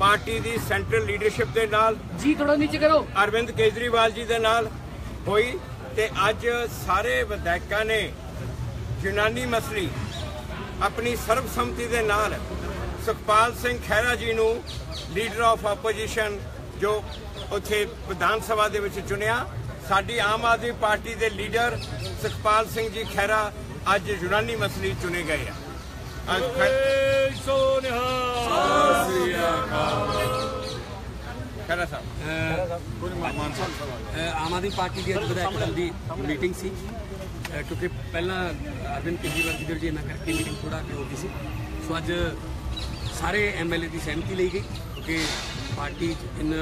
Party ਦੀ central leadership ਦੇ ਨਾਲ ਜੀ ਥੋੜਾ ਨੀਚੇ ਕਰੋ। ਅਰਵਿੰਦ ਕੇਜਰੀਵਾਲ ਜੀ ਦੇ ਨਾਲ ਹੋਈ ਤੇ ਅੱਜ ਸਾਰੇ ਵਿਧਾਇਕਾਂ ਨੇ ਯੂਨਾਨੀ ਮਸਲੀ ਆਪਣੀ ਸਰਬਸੰਮਤੀ ਦੇ ਨਾਲ ਸੁਖਪਾਲ ਸਿੰਘ ਖਹਿਰਾ ਜੀ ਨੂੰ ਲੀਡਰ ਆਫ ਆਪੋਜੀਸ਼ਨ ਜੋ ਉੱਥੇ ਵਿਧਾਨ ਸਭਾ ਦੇ ਵਿੱਚ ਚੁਣਿਆ ਸਾਡੀ ਆਮ ਆਦਮੀ ਪਾਰਟੀ ਦੇ ਲੀਡਰ ਸੁਖਪਾਲ ਸਿੰਘ ਜੀ ਖਹਿਰਾ ਅੱਜ ਯੂਨਾਨੀ ਮਸਲੀ ਚੁਣੇ ਗਏ ਆ। ਆਮ ਆਦਮੀ ਪਾਰਟੀ ਦੀ ਅੱਜ ਵਿਧਾਇਕ ਦਲ ਦੀ ਮੀਟਿੰਗ ਸੀ। ਕਿਉਂਕਿ ਪਹਿਲਾਂ ਅਰਵਿੰਦ ਕੇਜਰੀਵਾਲ ਜੀ ਦੇ ਇਹਨਾਂ ਕਰਕੇ ਮੀਟਿੰਗ ਥੋੜਾ ਕਿ ਹੋ ਗਈ ਸੀ। ਸੋ ਅੱਜ ਸਾਰੇ ਐਮਐਲਏ ਦੀ ਸਹਿਮਤੀ ਲਈ ਗਈ, ਕਿਉਂਕਿ party in,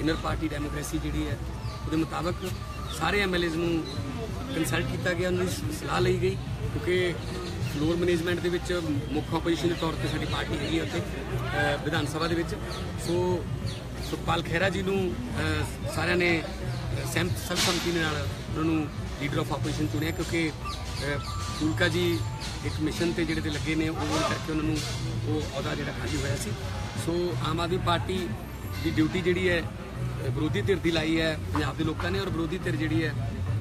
inner party democracy ਜਿਹੜੀ ਹੈ, ਉਹਦੇ ਮੁਤਾਬਕ ਸਾਰੇ ਐਮਐਲਏਜ਼ ਨੂੰ ਕੰਸਲਟ ਕੀਤਾ ਗਿਆ, ਉਹਨਾਂ ਦੀ ਸਲਾਹ ਲਈ ਗਈ, ਕਿਉਂਕਿ ਫਲੋਰ ਮੈਨੇਜਮੈਂਟ ਦੇ ਵਿੱਚ ਮੁੱਖ ਆਪੋਜੀਸ਼ਨ ਦੇ ਤੌਰ ਤੇ ਸਾਡੀ ਪਾਰਟੀ ਹੈਗੀ ਹੈ ਉੱਥੇ ਵਿਧਾਨ ਸਭਾ ਦੇ ਵਿੱਚ। ਸੋ ਸੁਖਪਾਲ ਖਹਿਰਾ ਜੀ ਨੂੰ ਸਾਰਿਆਂ ਨੇ ਅ, ਸਹਿਮਤ ਸਰਬਸੰਮਤੀ ਦੇ ਨਾਲ ਉਹਨਾਂ ਨੂੰ ਲੀਡਰ ਆਫ ਆਪੋਜੀਸ਼ਨ ਚੁਣਿਆ ਕਿਉਂਕਿ ਅ, ਫੂਲਕਾ ਜੀ ਇੱਕ ਮਿਸ਼ਨ ਤੇ ਜਿਹੜੇ ਤੇ ਲੱਗੇ ਨੇ ਉਹ ਕਰਕੇ ਉਹਨਾਂ ਨੂੰ ਉਹ ਅਹੁਦਾ ਜਿਹੜਾ ਖਾਲੀ ਹੋਇਆ ਸੀ। ਸੋ ਆਮ ਆਦਮੀ ਪਾਰਟੀ ਦੀ ਡਿਊਟੀ ਜਿਹੜੀ ਹੈ ਵਿਰੋਧੀ ਧਿਰ ਦੀ ਲਾਈ ਹੈ ਪੰਜਾਬ ਦੇ ਲੋਕਾਂ ਨੇ ਔਰ ਵਿਰੋਧੀ ਧਿਰ ਜਿਹੜੀ ਹੈ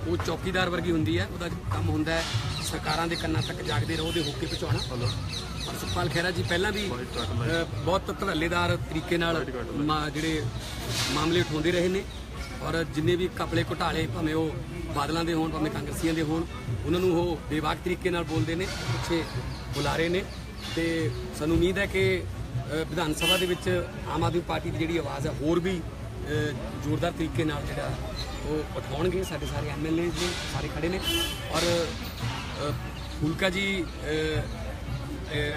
ਉਹ ਚੌਕੀਦਾਰ ਵਰਗੀ ਹੁੰਦੀ ਹੈ ਉਹਦਾ ਕੰਮ ਹੁੰਦਾ ਹੈ। ਸਰਕਾਰਾਂ ਦੇ ਕੰਨਾਂ ਤੱਕ ਜਾਗਦੇ ਰਹੋ ਦੇ ਹੋਕੇ ਪਹੁੰਚਾਉਣਾ। ਔਰ ਸੁਖਪਾਲ ਖਹਿਰਾ ਜੀ ਪਹਿਲਾਂ ਵੀ ਬਹੁਤ ਧੜੱਲੇਦਾਰ ਤਰੀਕੇ ਨਾਲ ਜਿਹੜੇ ਮਾਮਲੇ ਉਠਾਉਂਦੇ ਰਹੇ ਨੇ। ਔਰ ਜਿੰਨੇ ਵੀ ਕਪੜੇ ਘੁਟਾਲੇ ਭਾਵੇਂ ਉਹ ਬਾਦਲਾਂ ਦੇ ਹੋਣ ਭਾਵੇਂ ਕਾਂਗਰਸੀਆਂ ਦੇ ਹੋਣ ਉਹਨਾਂ ਨੂੰ ਉਹ ਬੇਵਾਕ ਤਰੀਕੇ ਨਾਲ ਬੋਲਦੇ ਨੇ ਪਿੱਛੇ ਬੁਲਾ ਰਹੇ ਨੇ। ਤੇ ਸਾਨੂੰ ਉਮੀਦ ਹੈ ਕਿ ਵਿਧਾਨ ਸਭਾ ਦੇ ਵਿੱਚ ਆਮ ਆਦਮੀ ਪਾਰਟੀ ਦੀ ਜਿਹੜੀ ਆਵਾਜ਼ ਹੈ ਹੋਰ ਵੀ ਜ਼ੋਰਦਾਰ ਤਰੀਕੇ ਨਾਲ ਜਿਹੜਾ ਉਹ ਉਠਾਉਣਗੇ। ਸਾਡੇ ਸਾਰੇ ਐਮਐਲਏ ਨੇ ਸਾਰੇ ਖੜੇ ਨੇ। ਔਰ ਫੂਲਕਾ ਜੀ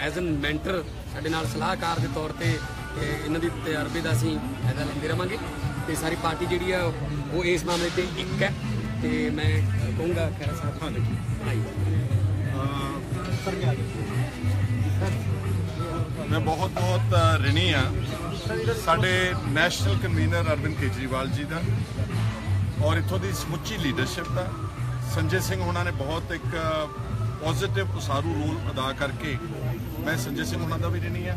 ਐਜ਼ ਐਨ ਮੈਂਟਰ ਸਾਡੇ ਨਾਲ ਸਲਾਹਕਾਰ ਦੇ ਤੌਰ ਤੇ ਅ, ਇਹਨਾਂ ਦੀ ਤਜਰਬੇ ਦਾ ਅਸੀਂ ਫਾਇਦਾ ਲੈਂਦੇ ਰਵਾਂਗੇ। ਤੇ ਸਾਰੀ ਪਾਰਟੀ ਜਿਹੜੀ ਆ ਉਹ ਇਸ ਮਾਮਲੇ ਤੇ ਇੱਕ ਹੈ। ਤੇ ਮੈਂ ਅ, ਕਹੂੰਗਾ ਖੈਰਾ ਸਾਹਿਬ। ਹਾਂ ਮੈਂ ਬਹੁਤ ਬਹੁਤ ਅ, ਰਿਣੀ ਆ। ਸਾਡੇ ਨੈਸ਼ਨਲ ਕਨਵੀਨਰ ਅਰਵਿੰਦ ਕੇਜਰੀਵਾਲ ਜੀ ਦਾ ਔਰ ਇੱਥੋਂ ਦੀ ਸਮੁੱਚੀ ਲੀਡਰਸ਼ਿਪ ਦਾ। ਸੰਜੇ ਸਿੰਘ ਉਹਨਾਂ ਨੇ ਬਹੁਤ ਇੱਕ ਪੋਜ਼ਿਟਿਵ ਉਸਾਰੂ ਰੋਲ ਅਦਾ ਕਰਕੇ ਮੈਂ ਸੰਜੇ ਸਿੰਘ ਉਹਨਾਂ ਦਾ ਵੀ ਰਿਣੀ ਆ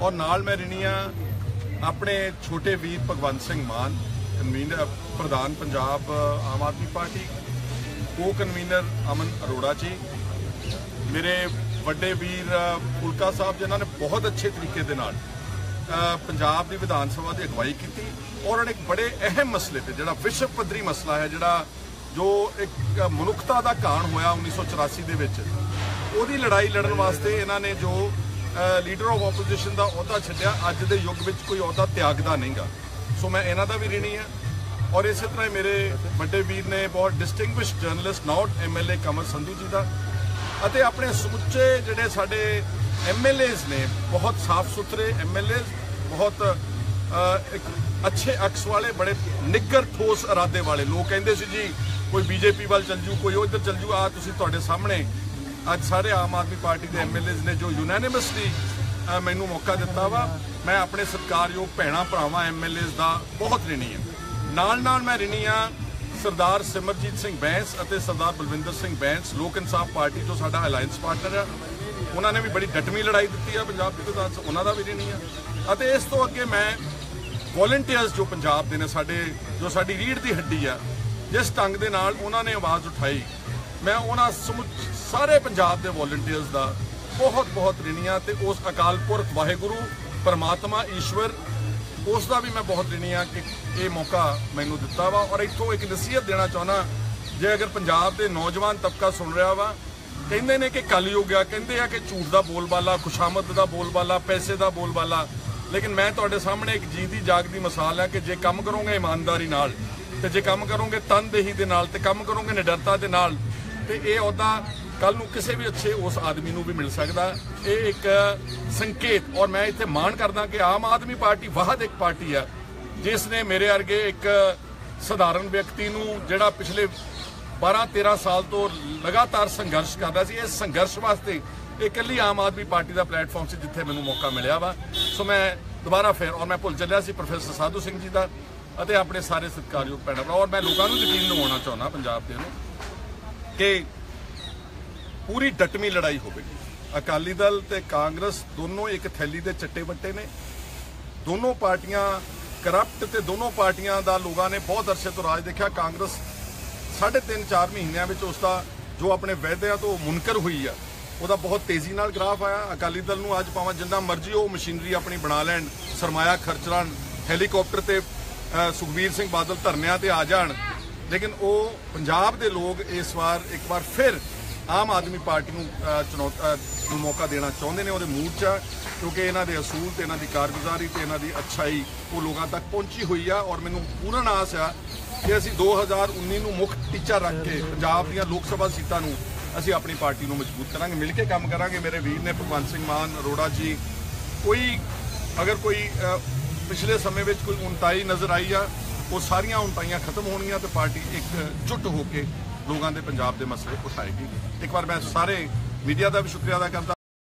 ਔਰ ਨਾਲ ਮੈਂ ਰਿਣੀ ਆ ਆਪਣੇ ਛੋਟੇ ਵੀਰ ਭਗਵੰਤ ਸਿੰਘ ਮਾਨ ਕਨਵੀਨਰ ਪ੍ਰਧਾਨ Punjab Aam Aadmi Party co convener Aman Arora ji, ਮੇਰੇ ਵੱਡੇ ਵੀਰ ਫੁਲਕਾ ਸਾਹਿਬ ਜਿਨ੍ਹਾਂ ਨੇ ਬਹੁਤ ਅੱਛੇ ਤਰੀਕੇ ਦੇ ਨਾਲ ਪੰਜਾਬ ਦੀ ਵਿਧਾਨ ਸਭਾ ਦੀ ਅਗਵਾਈ ਕੀਤੀ ਔਰ ਉਹਨਾਂ ਨੇ ਇੱਕ ਬੜੇ ਅਹਿਮ ਮਸਲੇ ਤੇ ਜਿਹੜਾ ਵਿਸ਼ਵ ਪੱਧਰੀ ਮਸਲਾ ਹੈ, ਜਿਹੜਾ ਜੋ ਇੱਕ ਮਨੁੱਖਤਾ ਦਾ ਕਾਣ ਹੋਇਆ 1984 ਦੇ ਵਿੱਚ, ਉਹਦੀ ਲੜਾਈ ਲੜਨ ਵਾਸਤੇ ਇਹਨਾਂ ਨੇ ਜੋ ਲੀਡਰ ਆਫ ਆਪੋਜੀਸ਼ਨ ਦਾ ਅਹੁਦਾ ਛੱਡਿਆ, ਅੱਜ ਦੇ ਯੁੱਗ ਵਿੱਚ ਕੋਈ ਅਹੁਦਾ ਤਿਆਗਦਾ ਨਹੀਂਗਾ। ਸੋ ਮੈਂ ਇਹਨਾਂ ਦਾ ਵੀ ਰਿਣੀ ਹਾਂ। ਔਰ ਇਸੇ ਤਰ੍ਹਾਂ ਹੀ ਮੇਰੇ ਵੱਡੇ ਵੀਰ ਨੇ ਬਹੁਤ distinguished journalist not MLA Kamal Sandhu ji ਦਾ, ਅਤੇ ਆਪਣੇ ਸਮੁੱਚੇ ਜਿਹੜੇ ਸਾਡੇ ਐਮਐਲਏਜ਼ ਨੇ, ਬਹੁਤ ਸਾਫ਼ ਸੁਥਰੇ ਐਮਐਲਏਜ਼ ਬਹੁਤ ਇੱਕ ਅੱਛੇ ਅਕਸ ਵਾਲੇ, ਬੜੇ ਨਿੱਗਰ ਠੋਸ ਇਰਾਦੇ ਵਾਲੇ ਲੋਕ ਕਹਿੰਦੇ ਸੀ ਜੀ ਕੋਈ ਬੀਜੇਪੀ ਵੱਲ ਚੱਲ ਜੂ ਕੋਈ ਉਧਰ ਚੱਲ ਜੂ ਆ ਤੁਸੀਂ ਤੁਹਾਡੇ ਸਾਹਮਣੇ ਅੱਜ ਸਾਰੇ ਆਮ ਆਦਮੀ ਪਾਰਟੀ ਦੇ ਐਮਐਲਏਜ਼ ਨੇ ਜੋ ਯੂਨੈਨਿਮਸਲੀ ਮੈਨੂੰ ਮੌਕਾ ਦਿੱਤਾ ਵਾ। ਮੈਂ ਆਪਣੇ ਸਤਿਕਾਰਯੋਗ ਭੈਣਾ, ਭਰਾਵਾਂ ਐਮਐਲਏਜ਼ ਦਾ ਬਹੁਤ ਰਿਣੀ ਆ ਨਾਲ ਨਾਲ ਮੈਂ ਰਿਣੀ ਹਾਂ ਸਰਦਾਰ ਸਿਮਰਜੀਤ ਸਿੰਘ ਬੈਂਸ ਅਤੇ ਸਰਦਾਰ ਬਲਵਿੰਦਰ ਸਿੰਘ ਬੈਂਸ, ਲੋਕ ਇਨਸਾਫ ਪਾਰਟੀ ਜੋ ਸਾਡਾ ਅਲਾਈਅੰਸ ਪਾਰਟਨਰ ਆ। ਉਹਨਾਂ ਨੇ ਵੀ ਬੜੀ ਡਟਮੀ ਲੜਾਈ ਦਿੱਤੀ ਆ ਪੰਜਾਬ ਦੀ ਵਿਧਾਨ ਉਹਨਾਂ ਦਾ ਵੀ ਰਿਣੀ ਆ ਅਤੇ ਇਸ ਤੋਂ ਅੱਗੇ ਮੈਂ ਵੋਲੰਟੀਅਰਸ ਜੋ ਪੰਜਾਬ ਦੇ ਨੇ, ਸਾਡੇ, ਜੋ ਸਾਡੀ ਰੀੜ ਦੀ ਹੱਡੀ ਆ ਜਿਸ ਢੰਗ ਦੇ ਨਾਲ ਉਹਨਾਂ ਨੇ ਆਵਾਜ਼ ਉਠਾਈ, ਮੈਂ ਉਹਨਾਂ ਸਮੁੱਚ, ਸਾਰੇ ਪੰਜਾਬ ਦੇ ਵੋਲੰਟੀਅਰਸ ਦਾ ਬਹੁਤ ਬਹੁਤ ਰਿਣੀਆਂ ਤੇ ਉਸ ਅਕਾਲ ਪੁਰਖ ਵਾਹਿਗੁਰੂ, ਪਰਮਾਤਮਾ, ਈਸ਼ਵਰ, ਉਸ ਦਾ ਵੀ ਮੈਂ ਬਹੁਤ ਰਿਣੀ ਆ ਕਿ ਇਹ ਮੌਕਾ ਮੈਨੂੰ ਦਿੱਤਾ ਵਾ ਔਰ ਇੱਥੋਂ ਇੱਕ ਨਸੀਹਤ ਦੇਣਾ ਚਾਹੁੰਦਾ, ਜੇ ਅਗਰ ਪੰਜਾਬ ਦੇ ਨੌਜਵਾਨ ਤਬਕਾ ਸੁਣ ਰਿਹਾ ਵਾ, ਕਹਿੰਦੇ ਨੇ ਕਿ ਕਲਯੁਗ ਆ, ਕਹਿੰਦੇ ਆ ਕਿ ਝੂਠ ਦਾ ਬੋਲਬਾਲਾ, ਖੁਸ਼ਾਮਦ ਦਾ ਬੋਲਬਾਲਾ, ਪੈਸੇ ਦਾ ਬੋਲਬਾਲਾ, ਲੇਕਿਨ ਮੈਂ ਤੁਹਾਡੇ ਸਾਹਮਣੇ ਇੱਕ ਜੀਦੀ ਜਾਗਦੀ ਮਿਸਾਲ ਹੈ ਕਿ ਜੇ ਕੰਮ ਕਰੋਗੇ ਇਮਾਨਦਾਰੀ ਨਾਲ ਤੇ ਜੇ ਕੰਮ ਕਰੋਗੇ ਤਨਦੇਹੀ ਦੇ ਨਾਲ ਤੇ ਕੰਮ ਕਰੋਗੇ ਨਿਡਰਤਾ ਦੇ ਨਾਲ, ਤੇ ਇਹ ਅਹੁਦਾ ਕੱਲ ਨੂੰ ਕਿਸੇ ਵੀ ਅੱਛੇ ਉਸ ਆਦਮੀ ਨੂੰ ਵੀ ਮਿਲ ਸਕਦਾ। ਇਹ ਇੱਕ ਸੰਕੇਤ ਔਰ ਮੈਂ ਇੱਥੇ ਮਾਣ ਕਰਦਾ ਕਿ ਆਮ ਆਦਮੀ ਪਾਰਟੀ ਵਾਹਦ ਇੱਕ ਪਾਰਟੀ ਆ ਜਿਸ ਨੇ ਮੇਰੇ ਵਰਗੇ ਇੱਕ ਸਧਾਰਨ ਵਿਅਕਤੀ ਨੂੰ ਜਿਹੜਾ ਪਿਛਲੇ 12 13 ਸਾਲ ਤੋਂ ਲਗਾਤਾਰ ਸੰਘਰਸ਼ ਕਰ ਰਿਹਾ ਸੀ, ਇਸ ਸੰਘਰਸ਼ ਵਾਸਤੇ ਇਹ ਇਕੱਲੀ ਆਮ ਆਦਮੀ ਪਾਰਟੀ ਦਾ ਪਲੇਟਫਾਰਮ ਸੀ ਜਿੱਥੇ ਮੈਨੂੰ ਮੌਕਾ ਮਿਲਿਆ ਵਾ। ਸੋ ਮੈਂ ਦੁਬਾਰਾ ਫਿਰ ਔਰ ਮੈਂ ਭੁੱਲ ਚੱਲਿਆ ਸੀ ਪ੍ਰੋਫੈਸਰ ਸਾਧੂ ਸਿੰਘ ਜੀ ਦਾ। ਅਤੇ ਆਪਣੇ ਸਾਰੇ ਸਤਿਕਾਰਯੋਗ ਭੈਣਾਂ ਭਰਾ ਔਰ ਮੈਂ ਲੋਕਾਂ ਨੂੰ ਯਕੀਨ ਦਿਵਾਉਣਾ ਚਾਹੁੰਦਾ ਪੰਜਾਬ ਦੇ ਨੂੰ ਕਿ ਪੂਰੀ ਡਟਵੀਂ ਲੜਾਈ ਹੋਵੇਗੀ। ਅਕਾਲੀ ਦਲ ਤੇ ਕਾਂਗਰਸ ਦੋਨੋਂ ਇੱਕ ਥੈਲੀ ਦੇ ਚੱਟੇ ਵੱਟੇ ਨੇ। ਦੋਨੋਂ ਪਾਰਟੀਆਂ ਕਰਪਟ ਤੇ ਦੋਨੋਂ ਪਾਰਟੀਆਂ ਦਾ ਲੋਕਾਂ ਨੇ ਬਹੁਤ ਅਰਸੇ ਤੋਂ ਰਾਜ ਦੇਖਿਆ। ਕਾਂਗਰਸ ਸਾਢੇ ਤਿੰਨ 4 ਮਹੀਨਿਆਂ ਵਿੱਚ ਉਸ ਦਾ ਜੋ ਆਪਣੇ ਵਾਅਦਿਆਂ ਤੋਂ ਮੁਨਕਰ ਹੋਈ ਆ, ਉਹਦਾ ਬਹੁਤ ਤੇਜ਼ੀ ਨਾਲ ਗ੍ਰਾਫ ਆਇਆ। ਅਕਾਲੀ ਦਲ ਨੂੰ ਅੱਜ ਭਾਵੇਂ ਜਿੰਨਾ ਮਰਜ਼ੀ ਉਹ ਮਸ਼ੀਨਰੀ ਆਪਣੀ ਬਣਾ ਲੈਣ, ਸਰਮਾਇਆ ਖਰਚ ਲੈਣ, ਹੈਲੀਕਾਪਟਰ ਤੇ ਅ, ਸੁਖਬੀਰ ਸਿੰਘ ਬਾਦਲ ਧਰਨਿਆਂ ਤੇ ਆ ਜਾਣ। ਲੇਕਿਨ ਉਹ ਪੰਜਾਬ ਦੇ ਲੋਕ ਇਸ ਵਾਰ ਇੱਕ ਵਾਰ ਫਿਰ ਆਮ ਆਦਮੀ ਪਾਰਟੀ ਨੂੰ ਅ, ਚੁਣੌ- ਨੂੰ ਮੌਕਾ ਦੇਣਾ ਚਾਹੁੰਦੇ ਨੇ। ਉਹਦੇ ਮੂਡ 'ਚ ਕਿਉਂਕਿ ਇਹਨਾਂ ਦੇ ਅਸੂਲ ਤੇ ਇਹਨਾਂ ਦੀ ਕਾਰਗੁਜ਼ਾਰੀ ਤੇ ਇਹਨਾਂ ਦੀ ਅੱਛਾਈ ਉਹ ਲੋਕਾਂ ਤੱਕ ਪਹੁੰਚੀ ਹੋਈ ਆ। ਔਰ ਮੈਨੂੰ ਪੂਰਨ ਆਸ ਆ ਕਿ ਅਸੀਂ 2019 ਨੂੰ ਮੁੱਖ ਟੀਚਾ ਰੱਖ ਕੇ ਪੰਜਾਬ ਦੀਆਂ ਲੋਕ ਸਭਾ ਸੀਟਾਂ ਨੂੰ ਅਸੀਂ ਆਪਣੀ ਪਾਰਟੀ ਨੂੰ ਮਜ਼ਬੂਤ ਕਰਾਂਗੇ ਮਿਲ ਕੇ ਕੰਮ ਕਰਾਂਗੇ। ਮੇਰੇ ਵੀਰ ਨੇ ਭਗਵੰਤ ਸਿੰਘ ਮਾਨ ਅਰੋੜਾ ਜੀ ਕੋਈ ਅਗਰ ਕੋਈ ਪਿਛਲੇ ਸਮੇਂ ਵਿੱਚ ਕੋਈ ਉਨਤਾਈ ਨਜ਼ਰ ਆਈ ਆ, ਉਹ ਸਾਰੀਆਂ ਉਨਤਾਈਆਂ ਖਤਮ ਹੋਣਗੀਆਂ ਤੇ ਪਾਰਟੀ ਇੱਕ ਜੁੱਟ ਹੋ ਕੇ ਲੋਕਾਂ ਦੇ ਪੰਜਾਬ ਦੇ ਮਸਲੇ ਉਠਾਏਗੀ। ਇੱਕ ਵਾਰ ਮੈਂ ਸਾਰੇ ਮੀਡੀਆ ਦਾ ਵੀ ਸ਼ੁਕਰੀਆ ਅਦਾ ਕਰਦਾ